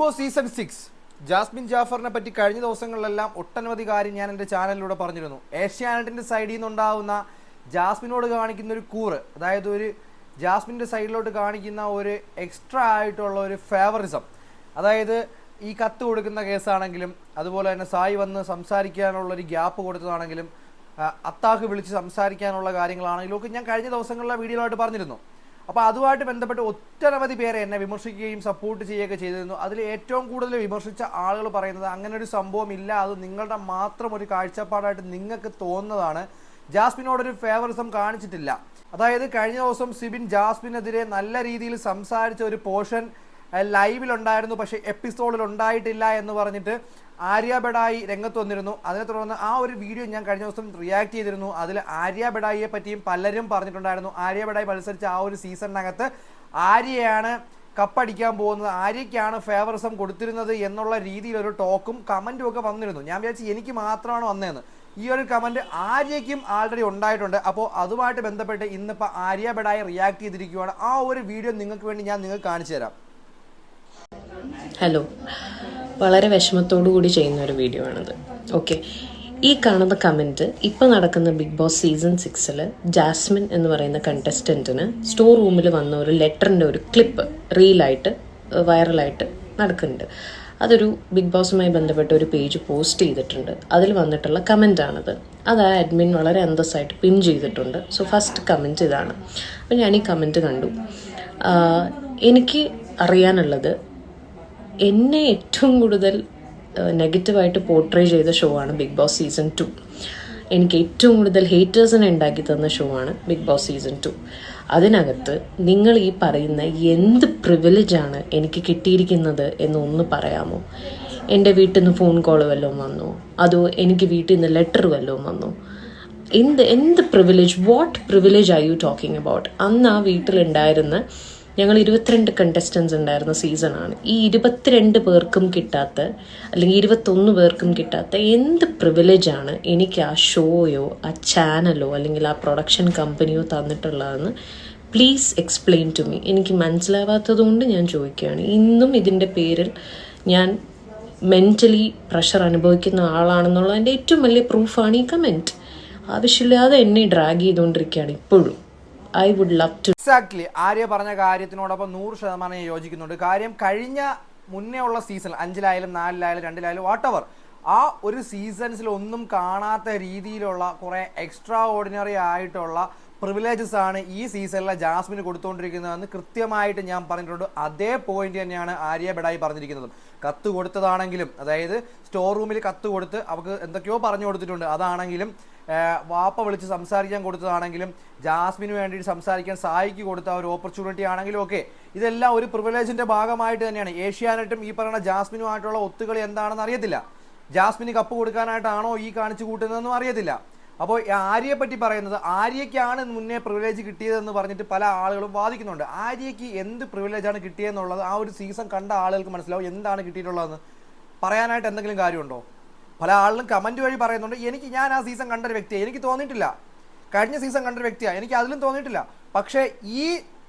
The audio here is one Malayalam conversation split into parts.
ഇപ്പോൾ സീസൺ സിക്സ് ജാസ്മിൻ ജാഫറിനെ പറ്റി കഴിഞ്ഞ ദിവസങ്ങളിലെല്ലാം ഒട്ടനവധി കാര്യം ഞാൻ എന്റെ ചാനലിലൂടെ പറഞ്ഞിരുന്നു. ഏഷ്യാനെറ്റിന്റെ സൈഡിൽ നിന്നുണ്ടാവുന്ന ജാസ്മിനോട് കാണിക്കുന്ന ഒരു കൂറ് അതായത് ഒരു ജാസ്മിന്റെ സൈഡിലോട്ട് കാണിക്കുന്ന ഒരു എക്സ്ട്രാ ആയിട്ടുള്ള ഒരു ഫേവറിസം അതായത് ഈ കത്ത് കൊടുക്കുന്ന കേസാണെങ്കിലും അതുപോലെ തന്നെ സായി വന്ന് സംസാരിക്കാനുള്ള ഒരു ഗ്യാപ്പ് കൊടുത്തതാണെങ്കിലും അത്താക്ക് വിളിച്ച് സംസാരിക്കാനുള്ള കാര്യങ്ങളാണെങ്കിലും ഒക്കെ ഞാൻ കഴിഞ്ഞ ദിവസങ്ങളിലെ വീഡിയോയിലായിട്ട് പറഞ്ഞിരുന്നു. അപ്പോൾ അതുമായിട്ട് ബന്ധപ്പെട്ട് ഒട്ടനവധി പേരെ എന്നെ വിമർശിക്കുകയും സപ്പോർട്ട് ചെയ്യുകയൊക്കെ ചെയ്തിരുന്നു. അതിൽ ഏറ്റവും കൂടുതൽ വിമർശിച്ച ആളുകൾ പറയുന്നത് അങ്ങനെ ഒരു സംഭവം ഇല്ല അത് നിങ്ങളുടെ മാത്രം ഒരു കാഴ്ചപ്പാടായിട്ട് നിങ്ങൾക്ക് തോന്നുന്നതാണ്. ജാസ്മിനോടൊരു ഫേവറിസം കാണിച്ചിട്ടില്ല. അതായത് കഴിഞ്ഞ ദിവസം സിബിൻ ജാസ്മിനെതിരെ നല്ല രീതിയിൽ സംസാരിച്ച ഒരു പോർഷൻ ലൈവിലുണ്ടായിരുന്നു പക്ഷേ എപ്പിസോഡിൽ ഉണ്ടായിട്ടില്ല എന്ന് പറഞ്ഞിട്ട് ആര്യ ബഡായി രംഗത്ത് വന്നിരുന്നു. അതിനെ തുടർന്ന് ആ ഒരു വീഡിയോ ഞാൻ കഴിഞ്ഞ ദിവസം റിയാക്ട് ചെയ്തിരുന്നു. അതിൽ ആര്യ ബഡായിയെ പറ്റിയും പലരും പറഞ്ഞിട്ടുണ്ടായിരുന്നു. ആര്യ ബഡായി മത്സരിച്ച ആ ഒരു സീസണിനകത്ത് ആര്യയാണ് കപ്പടിക്കാൻ പോകുന്നത്. ആര്യയ്ക്കാണ് ഫേവറിസം കൊടുത്തിരുന്നത് എന്നുള്ള രീതിയിലൊരു ടോക്കും കമന്റും ഒക്കെ വന്നിരുന്നു. ഞാൻ വിചാരിച്ചു എനിക്ക് മാത്രമാണ് വന്നതെന്ന്. ഈ ഒരു കമന്റ് ആര്യയ്ക്കും ആൾറെഡി ഉണ്ടായിട്ടുണ്ട്. അപ്പോൾ അതുമായിട്ട് ബന്ധപ്പെട്ട് ഇന്നിപ്പോൾ ആര്യ ബെഡായി റിയാക്ട് ചെയ്തിരിക്കുകയാണ് ആ ഒരു വീഡിയോ നിങ്ങൾക്ക് വേണ്ടി ഞാൻ നിങ്ങൾക്ക് കാണിച്ചു തരാം. ഹലോ വളരെ വിഷമത്തോടു കൂടി ചെയ്യുന്ന ഒരു വീഡിയോ ആണത്. ഓക്കെ ഈ കാണുന്ന കമന്റ് ഇപ്പോൾ നടക്കുന്ന ബിഗ് ബോസ് സീസൺ സിക്സിൽ ജാസ്മിൻ എന്ന് പറയുന്ന കണ്ടസ്റ്റന്റിന് സ്റ്റോർ റൂമിൽ വന്ന ഒരു ലെറ്ററിന്റെ ഒരു ക്ലിപ്പ് റീലായിട്ട് വൈറലായിട്ട് നടക്കുന്നുണ്ട്. അതൊരു ബിഗ് ബോസുമായി ബന്ധപ്പെട്ട ഒരു പേജ് പോസ്റ്റ് ചെയ്തിട്ടുണ്ട്. അതിൽ വന്നിട്ടുള്ള കമന്റാണത് അത് ആ അഡ്മിൻ വളരെ അന്തസ്സായിട്ട് പിൻ ചെയ്തിട്ടുണ്ട്. സോ ഫസ്റ്റ് കമന്റ് ഇതാണ്. അപ്പോൾ ഞാൻ ഈ കമന്റ് കണ്ടു. എനിക്ക് അറിയാനുള്ളത് എന്നെ ഏറ്റവും കൂടുതൽ നെഗറ്റീവായിട്ട് പോർട്രേ ചെയ്ത ഷോ ആണ് ബിഗ് ബോസ് സീസൺ ടു. എനിക്ക് ഏറ്റവും കൂടുതൽ ഹേറ്റേഴ്സിനെ ഉണ്ടാക്കി തന്ന ഷോ ആണ് ബിഗ് ബോസ് സീസൺ ടു. അതിനകത്ത് നിങ്ങൾ ഈ പറയുന്ന എന്ത് പ്രിവിലേജാണ് എനിക്ക് കിട്ടിയിരിക്കുന്നത് എന്നൊന്ന് പറയാമോ? എന്റെ വീട്ടിൽ നിന്ന് ഫോൺ കോൾ വല്ലതും വന്നോ. അതോ എനിക്ക് വീട്ടിൽ നിന്ന് ലെറ്റർ വല്ലതും വന്നോ. എന്ത് എന്ത് privilege what privilege are you talking about അന്ന് ആ വീട്ടിലുണ്ടായിരുന്ന ഞങ്ങൾ ഇരുപത്തിരണ്ട് കണ്ടസ്റ്റൻസ് ഉണ്ടായിരുന്ന സീസണാണ് ഈ ഇരുപത്തിരണ്ട് പേർക്കും കിട്ടാത്ത അല്ലെങ്കിൽ ഇരുപത്തൊന്ന് പേർക്കും കിട്ടാത്ത എന്ത് പ്രിവിലേജാണ് എനിക്ക് ആ ഷോയോ ആ ചാനലോ അല്ലെങ്കിൽ ആ പ്രൊഡക്ഷൻ കമ്പനിയോ തന്നിട്ടുള്ളതെന്ന് പ്ലീസ് എക്സ്പ്ലെയിൻ ടു മീ എനിക്ക് മനസ്സിലാവാത്തതുകൊണ്ട് ഞാൻ ചോദിക്കുകയാണ്. ഇന്നും ഇതിന്റെ പേരിൽ ഞാൻ മെന്റലി പ്രഷർ അനുഭവിക്കുന്ന ആളാണെന്നുള്ളതിന്റെ ഏറ്റവും വലിയ പ്രൂഫാണ് ഈ കമന്റ് ആവശ്യമില്ലാതെ എന്നെ ഡ്രാഗ് ചെയ്തുകൊണ്ടിരിക്കുകയാണ് ഇപ്പോഴും. I would love to exactly Arya പറഞ്ഞ കാര്യത്തിനോടൊപ്പം നൂറ് ശതമാനം യോജിക്കുന്നുണ്ട്. കാര്യം കഴിഞ്ഞ മുന്നേ ഉള്ള സീസൺ അഞ്ചിലായാലും നാലിലായാലും രണ്ടിലായാലും വാട്ടവർ ആ ഒരു സീസൺസിൽ ഒന്നും കാണാത്ത രീതിയിലുള്ള കുറേ എക്സ്ട്രാ ഓർഡിനറി ആയിട്ടുള്ള പ്രിവിലേജസ് ആണ് ഈ സീസണിലെ ജാസ്മിന് കൊടുത്തുകൊണ്ടിരിക്കുന്നതെന്ന് കൃത്യമായിട്ട് ഞാൻ പറഞ്ഞിട്ടുണ്ട്. അതേ പോയിന്റ് തന്നെയാണ് ആര്യ ബെഡായി പറഞ്ഞിരിക്കുന്നത്. കത്ത് കൊടുത്തതാണെങ്കിലും അതായത് സ്റ്റോർ റൂമിൽ കത്ത് കൊടുത്ത് അവർക്ക് എന്തൊക്കെയോ പറഞ്ഞു കൊടുത്തിട്ടുണ്ട്. അതാണെങ്കിലും വാപ്പ വിളിച്ച് സംസാരിക്കാൻ കൊടുത്തതാണെങ്കിലും ജാസ്മിന് വേണ്ടിയിട്ട് സംസാരിക്കാൻ സഹായിക്കു കൊടുത്ത ഒരു ഓപ്പർച്യൂണിറ്റി ആണെങ്കിലും ഒക്കെ ഇതെല്ലാം ഒരു പ്രിവിലേജിന്റെ ഭാഗമായിട്ട് തന്നെയാണ്. ഏഷ്യാനെറ്റും ഈ പറയുന്ന ജാസ്മിനുമായിട്ടുള്ള ഒത്തുകളി എന്താണെന്ന് അറിയത്തില്ല. ജാസ്മിന് കപ്പ് കൊടുക്കാനായിട്ടാണോ ഈ കാണിച്ചു കൂട്ടുന്നതെന്നും അറിയത്തില്ല. അപ്പോൾ ആര്യയെ പറ്റി പറയുന്നത് ആര്യയ്ക്കാണ് മുന്നേ പ്രിവിലേജ് കിട്ടിയതെന്ന് പറഞ്ഞിട്ട് പല ആളുകളും വാദിക്കുന്നുണ്ട്. ആര്യയ്ക്ക് എന്ത് പ്രിവിലേജാണ് കിട്ടിയതെന്നുള്ളത് ആ ഒരു സീസൺ കണ്ട ആളുകൾക്ക് മനസ്സിലാവും എന്താണ് കിട്ടിയിട്ടുള്ളതെന്ന്. പറയാനായിട്ട് എന്തെങ്കിലും കാര്യമുണ്ടോ? പല ആളുകളും കമന്റ് വഴി പറയുന്നുണ്ട് എനിക്ക് ഞാൻ ആ സീസൺ കണ്ടൊരു വ്യക്തിയാണ് എനിക്ക് തോന്നിയിട്ടില്ല. കഴിഞ്ഞ സീസൺ കണ്ടൊരു വ്യക്തിയാണ് എനിക്ക് അതിലും തോന്നിയിട്ടില്ല. പക്ഷേ ഈ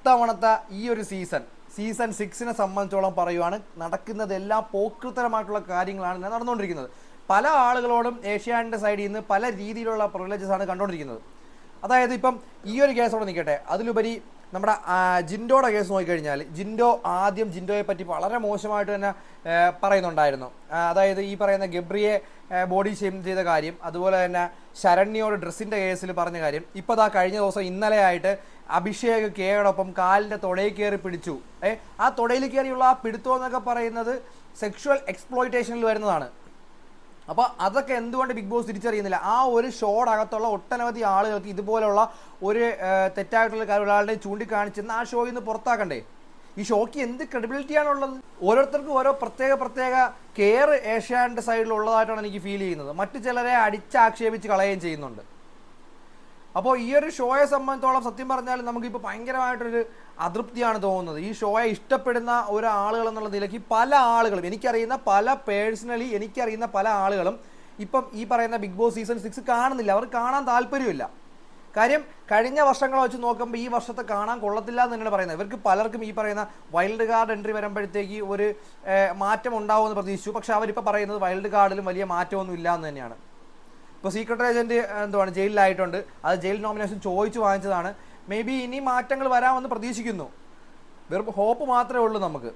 തവണത്തെ ഈ ഒരു സീസൺ സീസൺ സിക്സിനെ സംബന്ധിച്ചോളം പറയുവാണ് നടക്കുന്നതെല്ലാം പോക്കൃത്തരമായിട്ടുള്ള കാര്യങ്ങളാണ് ഞാൻ നടന്നുകൊണ്ടിരിക്കുന്നത്. പല ആളുകളോടും ഏഷ്യാനിന്റെ സൈഡിൽ നിന്ന് പല രീതിയിലുള്ള പ്രിവിലേജസ് ആണ് കണ്ടുകൊണ്ടിരിക്കുന്നത്. അതായത് ഇപ്പം ഈ ഒരു കേസോടെ നിൽക്കട്ടെ. അതിലുപരി നമ്മുടെ ജിൻഡോയുടെ കേസ് നോക്കിക്കഴിഞ്ഞാൽ ജിൻഡോ ആദ്യം ജിൻഡോയെ പറ്റി വളരെ മോശമായിട്ട് തന്നെ പറയുന്നുണ്ടായിരുന്നു. അതായത് ഈ പറയുന്ന ഗബ്രിയെ ബോഡി ഷെയിം ചെയ്ത കാര്യം അതുപോലെ തന്നെ ശരണ്യോട് ഡ്രസ്സിന്റെ കേസിൽ പറഞ്ഞ കാര്യം ഇപ്പോൾ ദാ കഴിഞ്ഞ ദിവസം ഇന്നലെ ആയിട്ട് അഭിഷേക് കെയോടൊപ്പം കാലിന്റെ തൊടയിൽ കയറി പിടിച്ചു. ഏ ആ തൊടയിൽ കയറിയുള്ള ആ പിടുത്തം എന്നൊക്കെ പറയുന്നത് സെക്ഷുവൽ എക്സ്പ്ലോയിറ്റേഷനിൽ വരുന്നതാണ്. അപ്പോൾ അതൊക്കെ എന്തുകൊണ്ട് ബിഗ് ബോസ് തിരിച്ചറിയുന്നില്ല? ആ ഒരു ഷോടകത്തുള്ള ഒട്ടനവധി ആളുകൾക്ക് ഇതുപോലുള്ള ഒരു തെറ്റായിട്ടുള്ള കാര്യം ഒരാളുടെ ചൂണ്ടിക്കാണിച്ചെന്ന് ആ ഷോയിൽ നിന്ന് പുറത്താക്കണ്ടേ? ഈ ഷോയ്ക്ക് എന്ത് ക്രെഡിബിലിറ്റി ആണുള്ളത് ഓരോരുത്തർക്കും ഓരോ പ്രത്യേക പ്രത്യേക കെയർ ഏഷ്യാന്റെ സൈഡിൽ ഉള്ളതായിട്ടാണ് എനിക്ക് ഫീൽ ചെയ്യുന്നത്. മറ്റു ചിലരെ അടിച്ചാക്ഷേപിച്ച് കളയുകയും ചെയ്യുന്നുണ്ട്. അപ്പോൾ ഈ ഒരു ഷോയെ സംബന്ധിച്ചോളം സത്യം പറഞ്ഞാൽ നമുക്കിപ്പോൾ ഭയങ്കരമായിട്ടൊരു അതൃപ്തിയാണ് തോന്നുന്നത്. ഈ ഷോയെ ഇഷ്ടപ്പെടുന്ന ഒരാളുകൾ എന്നുള്ള നിലയ്ക്ക് പല ആളുകളും എനിക്കറിയുന്ന പല പേഴ്സണലി എനിക്കറിയുന്ന പല ആളുകളും ഇപ്പം ഈ പറയുന്ന ബിഗ് ബോസ് സീസൺ സിക്സ് കാണുന്നില്ല. അവർ കാണാൻ താല്പര്യമില്ല. കാര്യം കഴിഞ്ഞ വർഷങ്ങളെ വെച്ച് നോക്കുമ്പോൾ ഈ വർഷത്തെ കാണാൻ കൊള്ളത്തില്ല എന്ന് തന്നെയാണ് പറയുന്നത്. ഇവർക്ക് പലർക്കും ഈ പറയുന്ന വൈൽഡ് കാർഡ് എൻട്രി വരുമ്പോഴത്തേക്ക് ഒരു മാറ്റം ഉണ്ടാവുമെന്ന് പ്രതീക്ഷിച്ചു. പക്ഷെ അവരിപ്പോൾ പറയുന്നത് വൈൽഡ് കാർഡിലും വലിയ മാറ്റമൊന്നും ഇല്ല എന്ന് തന്നെയാണ്. ഇപ്പോൾ സീക്രട്ട് ഏജന്റ് എന്തുവാണ് ജയിലിലായിട്ടുണ്ട്. അത് ജയിൽ നോമിനേഷൻ ചോദിച്ചു വാങ്ങിച്ചതാണ്. മേ ബി ഇനി മാറ്റങ്ങൾ വരാമെന്ന് പ്രതീക്ഷിക്കുന്നു. വെറും ഹോപ്പ് മാത്രമേ ഉള്ളൂ നമുക്ക്.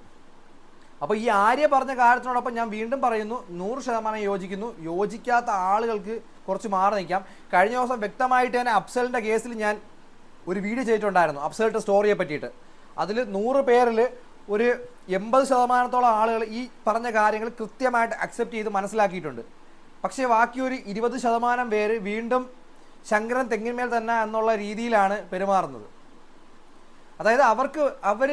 അപ്പോൾ ഈ ആര്യ പറഞ്ഞ കാര്യത്തിനോടൊപ്പം ഞാൻ വീണ്ടും പറയുന്നു നൂറ് ശതമാനം യോജിക്കുന്നു. യോജിക്കാത്ത ആളുകൾക്ക് കുറച്ച് മാറി നിൽക്കാം. കഴിഞ്ഞ ദിവസം വ്യക്തമായിട്ട് തന്നെ അഫ്സലിന്റെ കേസിൽ ഞാൻ ഒരു വീഡിയോ ചെയ്തിട്ടുണ്ടായിരുന്നു അഫ്സലിന്റെ സ്റ്റോറിയെ പറ്റിയിട്ട്. അതിൽ നൂറ് പേരിൽ ഒരു എൺപത് ശതമാനത്തോളം ആളുകൾ ഈ പറഞ്ഞ കാര്യങ്ങൾ കൃത്യമായിട്ട് അക്സെപ്റ്റ് ചെയ്ത് മനസ്സിലാക്കിയിട്ടുണ്ട്. പക്ഷേ ബാക്കി ഒരു ഇരുപത് ശതമാനം പേര് വീണ്ടും ശങ്കരൻ തെങ്ങിന്മേൽ തന്നെ എന്നുള്ള രീതിയിലാണ് പെരുമാറുന്നത്. അതായത് അവർക്ക് അവർ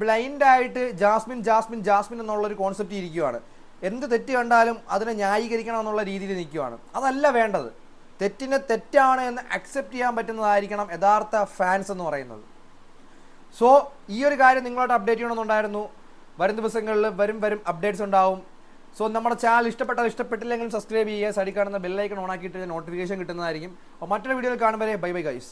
ബ്ലൈൻഡായിട്ട് ജാസ്മിൻ ജാസ്മിൻ ജാസ്മിൻ എന്നുള്ളൊരു കോൺസെപ്റ്റ് ഇരിക്കുകയാണ് എന്ത് തെറ്റ് കണ്ടാലും അതിനെ ന്യായീകരിക്കണം എന്നുള്ള രീതിയിൽ നിൽക്കുകയാണ് അതല്ല വേണ്ടത്. തെറ്റിനെ തെറ്റാണ് എന്ന് അക്സെപ്റ്റ് ചെയ്യാൻ പറ്റുന്നതായിരിക്കണം യഥാർത്ഥ ഫാൻസ് എന്ന് പറയുന്നത്. സോ ഈ ഒരു കാര്യം നിങ്ങളോട് അപ്ഡേറ്റ് ചെയ്യണമെന്നുണ്ടായിരുന്നു. വരും ദിവസങ്ങളിൽ വരും വരും അപ്ഡേറ്റ്സ് ഉണ്ടാവും. സോ നമ്മുടെ ചാനൽ ഇഷ്ടപ്പെട്ടാൽ ഇഷ്ടപ്പെട്ടില്ലെങ്കിലും സബ്സ്ക്രൈബ് ചെയ്യുക. സൈഡിൽ കാണുന്ന ബെല്ലൈക്കൺ ഓൺ ആക്കിയിട്ട് നോട്ടിഫിക്കേഷൻ കിട്ടുന്നതായിരിക്കും. അപ്പോൾ മറ്റൊരു വീഡിയോയിൽ കാണുമ്പോൾ ബൈ ബൈ ഗൈസ്